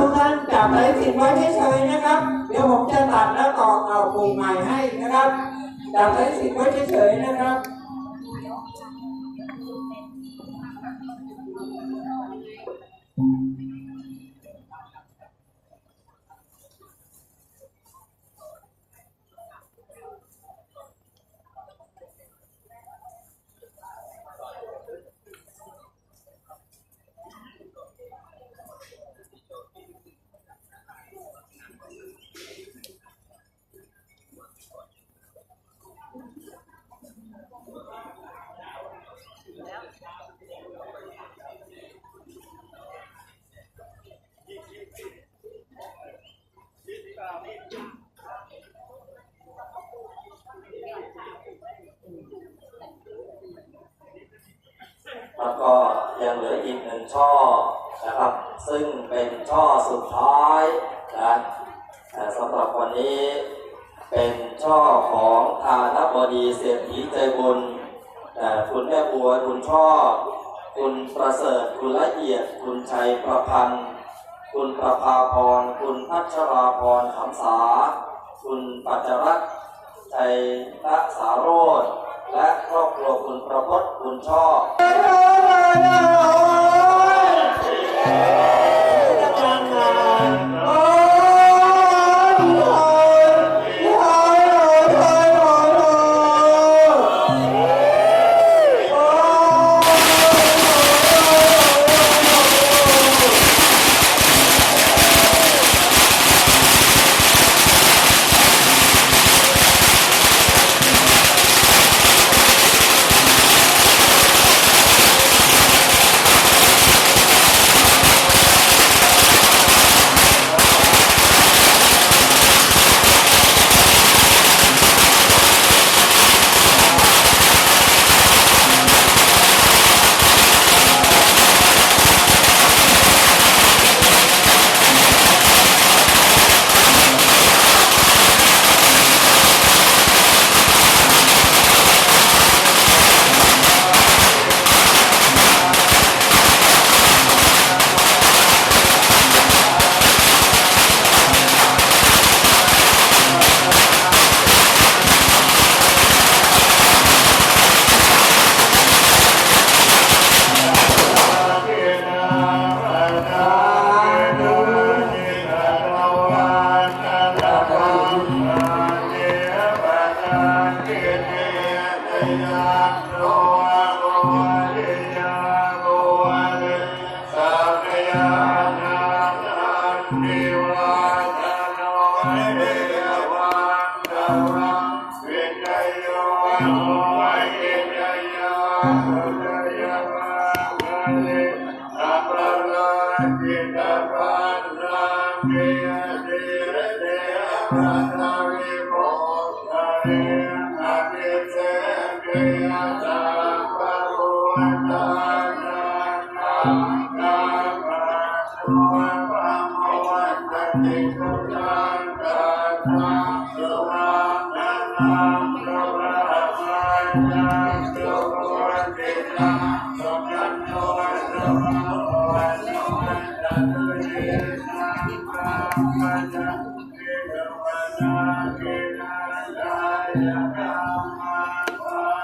ทุกท่านจับสายสินไว้เฉยๆนะครับ เดี๋ยวผมจะตัดแล้วต่อเอาปุ่มใหม่ให้นะครับจับสายสินไว้เฉยๆนะครับ แล้วก็ยังเหลืออีกหนึ่งช่อนะครับ ซึ่งเป็นช่อสุดท้ายนะแต่สำหรับวันนี้เป็นช่อของทานบดีเศรษฐีใจบุญคุณแม่บัวคุณช่อ คุณประเสริฐคุณละเอียด คุณชัยประพันธ์ คุณประภาพร คุณพัชราพรขำสา คุณปัจจรัตชัยรักษาโรธและครอบครัวคุณประพจน์คุณช่อ Hallelujah. Run,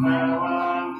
Jaya